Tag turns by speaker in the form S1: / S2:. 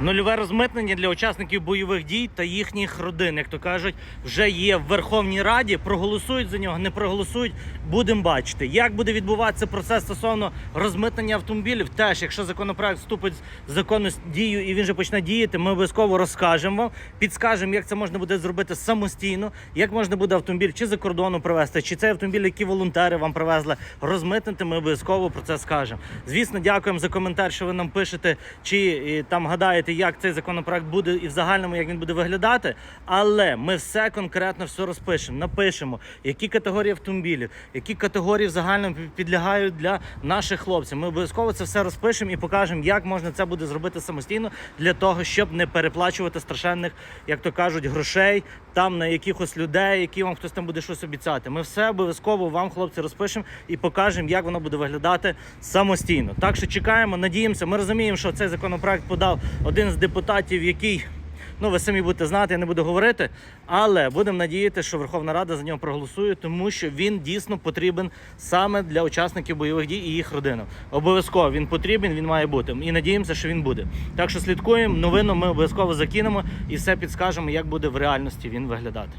S1: Нульове розмитнення для учасників бойових дій та їхніх родин, як то кажуть, вже є в Верховній Раді. Проголосують за нього, не проголосують. Будемо бачити, як буде відбуватися процес стосовно розмитнення автомобілів. Теж, якщо законопроект вступить в законну дію і він вже почне діяти, ми обов'язково розкажемо вам, підскажемо, як це можна буде зробити самостійно, як можна буде автомобіль чи за кордону привезти, чи цей автомобіль, який волонтери вам привезли, розмитнити. Ми обов'язково про це скажемо. Звісно, дякуємо за коментар, що ви нам пишете, чи е, там гадаєте, як цей законопроект буде і в загальному як він буде виглядати. Але ми все конкретно все розпишемо, напишемо, які категорії автомобілів, які категорії в загальному підлягають для наших хлопців. Ми обов'язково це все розпишемо і покажемо, як можна це буде зробити самостійно для того, щоб не переплачувати страшенних, як то кажуть, грошей там на якихось людей, які вам хтось там буде щось обіцяти. Ми все обов'язково вам, хлопці, розпишемо і покажемо, як воно буде виглядати самостійно. Так що чекаємо, надіємося. Ми розуміємо, що цей законопроект подав один з депутатів, який. Ну, ви самі будете знати, я не буду говорити. Але будемо надіяти, що Верховна Рада за нього проголосує, тому що він дійсно потрібен саме для учасників бойових дій і їх родинам. Обов'язково він потрібен, він має бути. І надіємося, що він буде. Так що слідкуємо, новину ми обов'язково закинемо і все підскажемо, як буде в реальності він виглядати.